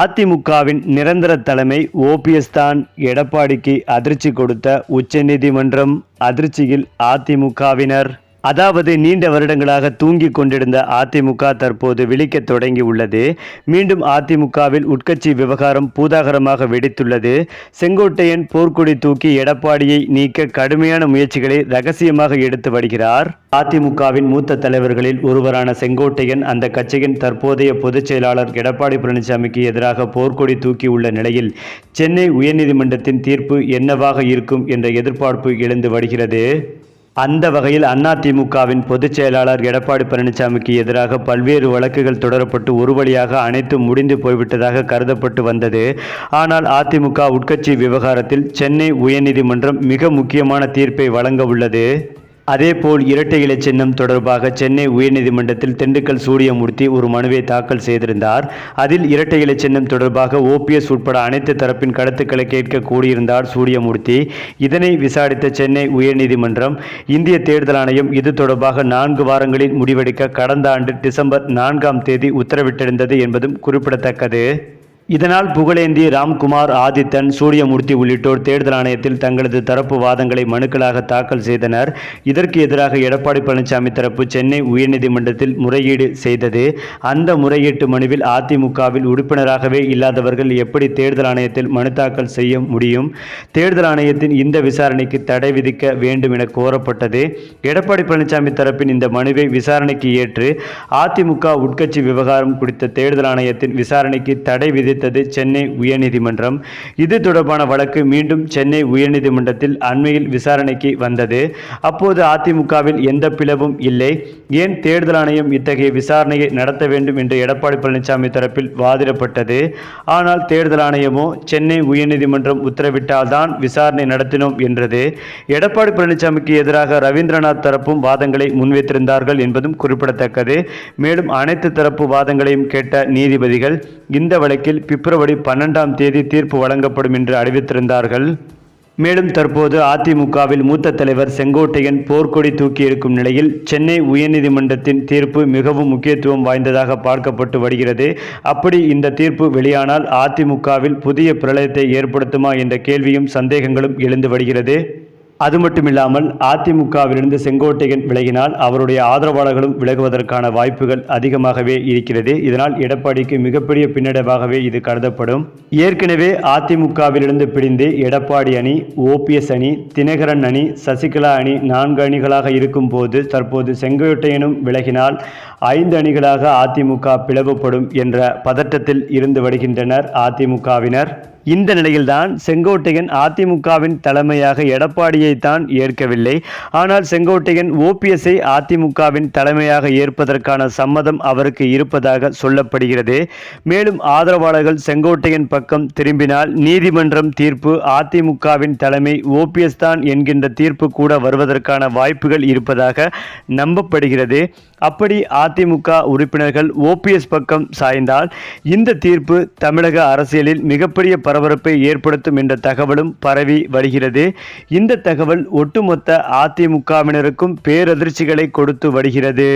அதிமுகவின் நிரந்தர தலைமை ஓபிஎஸ் தான் எடப்பாடிக்கு அதிர்ச்சி கொடுத்த உச்சநீதிமன்றம் அதிர்ச்சியில் அதிமுகவினர். அதாவது நீண்ட வருடங்களாக தூங்கிக் கொண்டிருந்த அதிமுக தற்போது விழிக்க தொடங்கி உள்ளது. மீண்டும் அதிமுகவில் உட்கட்சி விவகாரம் பூதாகரமாக வெடித்துள்ளது. செங்கோட்டையன் போர்க்கொடி தூக்கி எடப்பாடியை நீக்க கடுமையான முயற்சிகளை ரகசியமாக எடுத்து வருகிறார். அதிமுகவின் மூத்த தலைவர்களில் ஒருவரான செங்கோட்டையன் அந்த கட்சியின் தற்போதைய பொதுச் செயலாளர் எடப்பாடி பழனிசாமிக்கு எதிராக போர்க்கொடி தூக்கியுள்ள நிலையில் சென்னை உயர்நீதிமன்றத்தின் தீர்ப்பு என்னவாக இருக்கும் என்ற எதிர்பார்ப்பு எழுந்து வருகிறது. அந்த வகையில் அதிமுகவின் பொதுச் செயலாளர் எடப்பாடி பழனிசாமிக்கு எதிராக பல்வேறு வழக்குகள் தொடரப்பட்டு ஒரு வழியாக அனைத்தும் முடிந்து போய்விட்டதாக கருதப்பட்டு வந்தது. ஆனால் அதிமுக உட்கட்சி விவகாரத்தில் சென்னை உயர்நீதிமன்றம் மிக முக்கியமான தீர்ப்பை வழங்க உள்ளது. அதேபோல் இரட்டை இலை சின்னம் தொடர்பாக சென்னை உயர்நீதிமன்றத்தில் திண்டுக்கல் சூரியமூர்த்தி ஒரு மனுவை தாக்கல் செய்திருந்தார். அதில் இரட்டை இலை சின்னம் தொடர்பாக ஓபிஎஸ் உட்பட அனைத்து தரப்பின் கருத்துக்களை கேட்க கூடியிருந்தார் சூரியமூர்த்தி. இதனை விசாரித்த சென்னை உயர்நீதிமன்றம் இந்திய தேர்தல் ஆணையம் இது தொடர்பாக நான்கு வாரங்களில் முடிவெடுக்க கடந்த ஆண்டு டிசம்பர் நான்காம் தேதி உத்தரவிட்டிருந்தது என்பதும் குறிப்பிடத்தக்கது. இதனால் புகழேந்தி ராம்குமார் ஆதித்தன் சூரியமூர்த்தி உள்ளிட்டோர் தேர்தல் ஆணையத்தில் தங்களது தரப்பு வாதங்களை மனுக்களாக தாக்கல் செய்தனர். இதற்கு எதிராக எடப்பாடி பழனிசாமி தரப்பு சென்னை உயர்நீதிமன்றத்தில் முறையீடு செய்தது. அந்த முறையீட்டு மனுவில் அதிமுகவில் உறுப்பினராகவே இல்லாதவர்கள் எப்படி தேர்தல் ஆணையத்தில் மனு தாக்கல் செய்ய முடியும்? தேர்தல் ஆணையத்தின் இந்த விசாரணைக்கு தடை விதிக்க வேண்டும் என கோரப்பட்டது. எடப்பாடி பழனிசாமி தரப்பின் இந்த மனுவை விசாரணைக்கு ஏற்று அதிமுக உட்கட்சி விவகாரம் குறித்த தேர்தல் ஆணையத்தின் விசாரணைக்கு தடை விதித்தது சென்னை உயர்நீதிமன்றம். இது தொடர்பான வழக்கு மீண்டும் சென்னை உயர்நீதிமன்றத்தில் அண்மையில் விசாரணைக்கு வந்தது. அப்போது அதிமுகவில் எந்த பிளவும் இல்லை. ஏன் தேர்தல் ஆணையம் இத்தகைய விசாரணையை நடத்த வேண்டும் என்று எடப்பாடி பழனிசாமி தரப்பில் வாதிடப்பட்டது. ஆனால் தேர்தல் ஆணையமோ சென்னை உயர்நீதிமன்றம் உத்தரவிட்டால்தான் விசாரணை நடத்தினோம் என்றது. எடப்பாடி பழனிசாமிக்கு எதிராக ரவீந்திரநாத் தரப்பும் வாதங்களை முன்வைத்திருந்தார்கள் என்பதும் குறிப்பிடத்தக்கது. மேலும் அனைத்து தரப்பு வாதங்களையும் கேட்ட நீதிபதிகள் இந்த வழக்கில் பிப்ரவரி பன்னெண்டாம் தேதி தீர்ப்பு வழங்கப்படும் என்று அறிவித்திருந்தார்கள். மேலும் தற்போது அதிமுகவில் மூத்த தலைவர் செங்கோட்டையன் போர்க்கொடி தூக்கி இருக்கும் நிலையில் சென்னை உயர்நீதிமன்றத்தின் தீர்ப்பு மிகவும் முக்கியத்துவம் வாய்ந்ததாக பார்க்கப்பட்டு வருகிறது. அப்படி இந்த தீர்ப்பு வெளியானால் அதிமுகவில் புதிய பிரளயத்தை ஏற்படுத்துமா என்ற கேள்வியும் சந்தேகங்களும் எழுந்து வருகிறது. அது மட்டும் இல்லாமல் அதிமுகவிலிருந்து செங்கோட்டையன் விலகினால் அவருடைய ஆதரவாளர்களும் விலகுவதற்கான வாய்ப்புகள் அதிகமாகவே இருக்கிறது. இதனால் எடப்பாடிக்கு மிகப்பெரிய பின்னடைவாகவே இது கருதப்படும். ஏற்கனவே அதிமுகவிலிருந்து பிரிந்து எடப்பாடி அணி ஓபிஎஸ் அணி தினகரன் அணி சசிகலா அணி நான்கு அணிகளாக இருக்கும் போது தற்போது செங்கோட்டையனும் விலகினால் ஐந்து அணிகளாக அதிமுக பிளவுபடும் என்ற பதட்டத்தில் இருந்து வருகின்றனர் அதிமுகவினர். இந்த நிலையில்தான் செங்கோட்டையன் அதிமுகவின் தலைமையாக எடப்பாடியை தான் ஏற்கவில்லை. ஆனால் செங்கோட்டையன் ஓபிஎஸ்ஐ அதிமுகவின் தலைமையாக ஏற்பதற்கான சம்மதம் அவருக்கு இருப்பதாக சொல்லப்படுகிறது. மேலும் ஆதரவாளர்கள் செங்கோட்டையன் பக்கம் திரும்பினால் நீதிமன்றம் தீர்ப்பு அதிமுகவின் தலைமை ஓபிஎஸ் தான் என்கின்ற தீர்ப்பு கூட வருவதற்கான வாய்ப்புகள் இருப்பதாக நம்பப்படுகிறது. அப்படி அதிமுக உறுப்பினர்கள் ஓபிஎஸ் பக்கம் சாய்ந்தால் இந்த தீர்ப்பு தமிழக அரசியலில் மிகப்பெரிய பரபரப்பை ஏற்படுத்தும் என்ற தகவலும் பரவி வருகிறது. இந்த தகவல் ஒட்டுமொத்த அதிமுகவினருக்கும் பேரதிர்ச்சிகளை கொடுத்து வருகிறது.